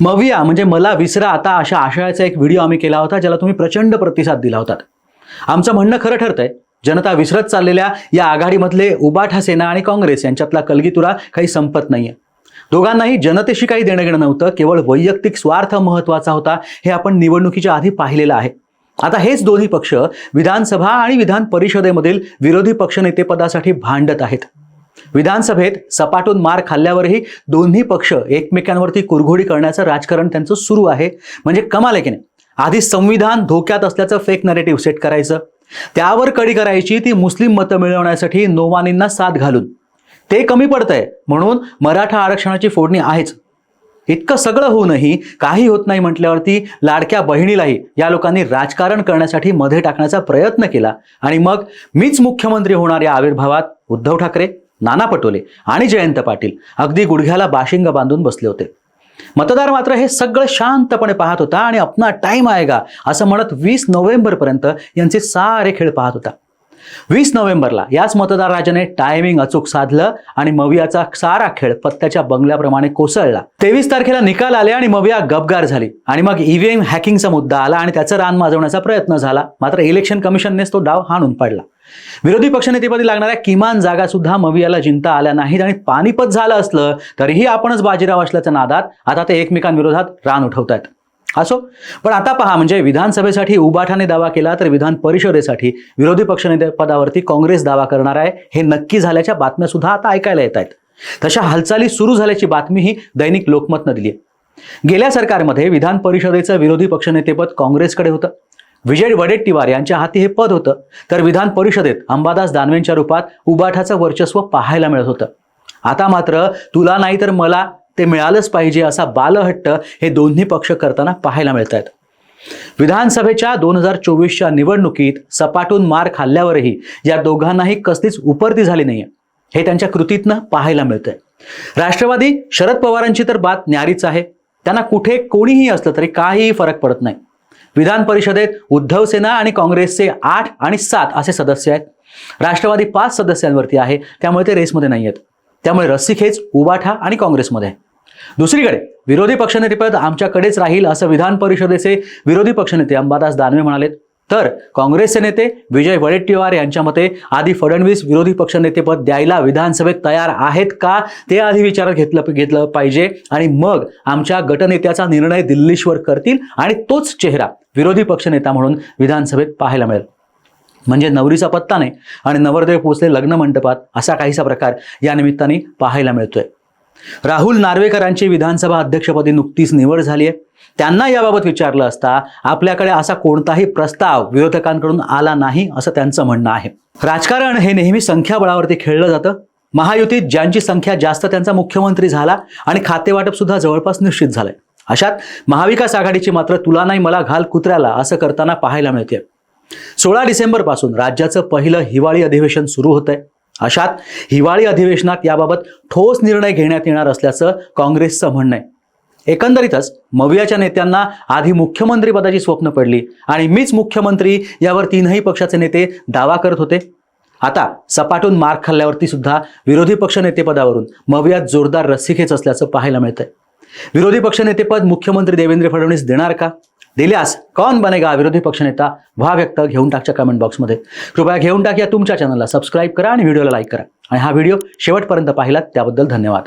मविया म्हणजे मला विसरा आता अशा आशयाचा एक व्हिडिओ आम्ही केला होता ज्याला तुम्ही प्रचंड प्रतिसाद दिला होता. आमचं म्हणणं खरं ठरतंय जनता विसरत चाललेल्या या आघाडीमधले उबाठा सेना आणि काँग्रेस यांच्यातला कलगीतुरा काही संपत नाहीये. दोघांनाही जनतेशी काही देणं घेणं नव्हतं केवळ वैयक्तिक स्वार्थ महत्त्वाचा होता हे आपण निवडणुकीच्या आधी पाहिलेलं आहे. आता हेच दोन्ही पक्ष विधानसभा आणि विधान परिषदेमधील विरोधी पक्षनेतेपदासाठी भांडत आहेत. विधानसभेत सपाटून मार खाल्ल्यावरही दोन्ही पक्ष एकमेकांवरती कुरघोडी करण्याचं राजकारण त्यांचं सुरू आहे. म्हणजे कमाल आहे की नाही? आधी संविधान धोक्यात असल्याचं फेक नरेटिव्ह सेट करायचं. त्यावर कडी करायची ती मुस्लिम मतं मिळवण्यासाठी नोवानींना साथ घालून. ते कमी पडतंय. म्हणून मराठा आरक्षणाची फोडणी आहेच. इतकं सगळं होऊनही काही होत नाही म्हटल्यावरती लाडक्या बहिणीलाही या लोकांनी राजकारण करण्यासाठी मध्ये टाकण्याचा प्रयत्न केला. आणि मग मीच मुख्यमंत्री होणार या आविर्भावात? उद्धव ठाकरे? नाना पटोले आणि जयंत पाटील अगदी गुडघ्याला बाशिंग बांधून बसले होते. मतदार मात्र हे सगळं शांतपणे पाहत होता आणि अपना टाइम आएगा असं म्हणत वीस नोव्हेंबरपर्यंत यांचे सारे खेळ पाहत होता. वीस नोव्हेंबरला याच मतदार राजाने टायमिंग अचूक साधलं आणि मवियाचा सारा खेळ पत्त्याच्या बंगल्याप्रमाणे कोसळला. तेवीस तारखेला निकाल आले आणि मविया गबगार झाली आणि मग ईव्हीएम हॅकिंगचा मुद्दा आला आणि त्याचं रान माजवण्याचा प्रयत्न झाला. मात्र इलेक्शन कमिशननेच तो डाव हाणून पाडला. विरोधी पक्षनेतेपदी लागणाऱ्या किमान जागा सुद्धा मवियाला जिंकता आल्या नाहीत आणि पानिपत झालं असलं तरीही आपणच बाजीराव असल्याच्या नादात आता ते एकमेकांविरोधात रान उठवतायत. असो पण आता पहा म्हणजे विधानसभेसाठी उबाठाने दावा केला तर विधान परिषदेसाठी विरोधी पक्षनेते पदावरती काँग्रेस दावा करणार आहे हे नक्की झाल्याच्या बातम्या सुद्धा आता ऐकायला येत आहेत तशा हालचाली सुरू झाल्याची बातमी ही दैनिक लोकमतनं दिली आहे गेल्या सरकारमध्ये विधान परिषदेचं विरोधी पक्षनेतेपद काँग्रेसकडे होतं. विजय वडेट्टीवार यांच्या हाती हे पद होतं. तर विधान परिषदेत अंबादास दानवेंच्या रूपात उबाठाचं वर्चस्व पाहायला मिळत होतं. आता मात्र तुला नाही तर मला ते मिळालंच पाहिजे असा बालहट्ट हे दोन्ही पक्ष करताना पाहायला मिळत आहेत विधानसभेच्या दोन हजार चोवीसच्या निवडणुकीत सपाटून मार खाल्ल्यावरही या दोघांनाही कसलीच उपरती झाली नाहीये. हे त्यांच्या कृतीतनं पाहायला मिळतंय. राष्ट्रवादी शरद पवारांची तर बात न्यारीच आहे. त्यांना कुठे कोणीही असलं तरी काहीही फरक पडत नाही. विधान परिषदेत उद्धव सेना आणि काँग्रेसचे आठ आणि सात असे सदस्य आहेत. राष्ट्रवादी पाच सदस्यांवरती आहे. त्यामुळे ते रेसमध्ये नाही आहेत. त्यामुळे रस्सीखेच उबाठा आणि काँग्रेसमध्ये आहे. दुसरीकडे विरोधी पक्षनेतेपद आमच्याकडेच राहील असं विधान परिषदेचे विरोधी पक्षनेते अंबादास दानवे म्हणालेत. तर काँग्रेसचे नेते विजय वडेट्टीवार यांच्या मते आधी फडणवीस विरोधी पक्षनेतेपद द्यायला विधानसभेत तयार आहेत का? ते आधी विचारात घेतलं घेतलं पाहिजे. आणि मग आमच्या गटनेत्याचा निर्णय दिल्लीश्वर करतील आणि तोच चेहरा विरोधी पक्षनेता म्हणून विधानसभेत पाहायला मिळेल. म्हणजे नवरीचा पत्ता नाही आणि नवरदेव पोचले लग्न मंडपात असा काहीसा प्रकार या निमित्ताने पाहायला मिळतोय. राहुल नार्वेकरांची विधानसभा अध्यक्षपदी नुकतीच निवड झाली आहे. त्यांना याबाबत विचारलं असता आपल्याकडे असा कोणताही प्रस्ताव विरोधकांकडून आला नाही असं त्यांचं म्हणणं आहे. राजकारण हे नेहमी संख्याबळावरती खेळलं जातं. महायुतीत ज्यांची संख्या जास्त त्यांचा मुख्यमंत्री झाला आणि खातेवाटप सुद्धा जवळपास निश्चित झालंय. अशात महाविकास आघाडीची मात्र तुला नाही मला घाल कुत्र्याला असं करताना पाहायला मिळते सोळा डिसेंबरपासून राज्याचं पहिलं हिवाळी अधिवेशन सुरू होत आहे अशात हिवाळी अधिवेशनात याबाबत ठोस निर्णय घेण्यात येणार असल्याचं काँग्रेसचं म्हणणं आहे. एकंदरीतच मवियाच्या नेत्यांना आधी मुख्यमंत्रीपदाची स्वप्न पडली आणि मीच मुख्यमंत्री यावर तीनही पक्षाचे नेते दावा करत होते. आता सपाटून मार खाल्ल्यावरती सुद्धा विरोधी पक्ष नेतेपदावरून मवियात जोरदार रस्सीखेच असल्याचं पाहायला मिळतंय. विरोधी पक्षनेतेपद मुख्यमंत्री देवेंद्र फडणवीस देणार का? दिल्यास कौन बनेगा विरोधी पक्षनेता व्हा व्यक्त घेऊन टाकच्या कमेंट बॉक्समध्ये कृपया घेऊन टाक या तुमच्या चॅनलला सबस्क्राईब करा आणि व्हिडिओला लाईक करा. आणि हा व्हिडिओ शेवटपर्यंत पाहिलात त्याबद्दल धन्यवाद.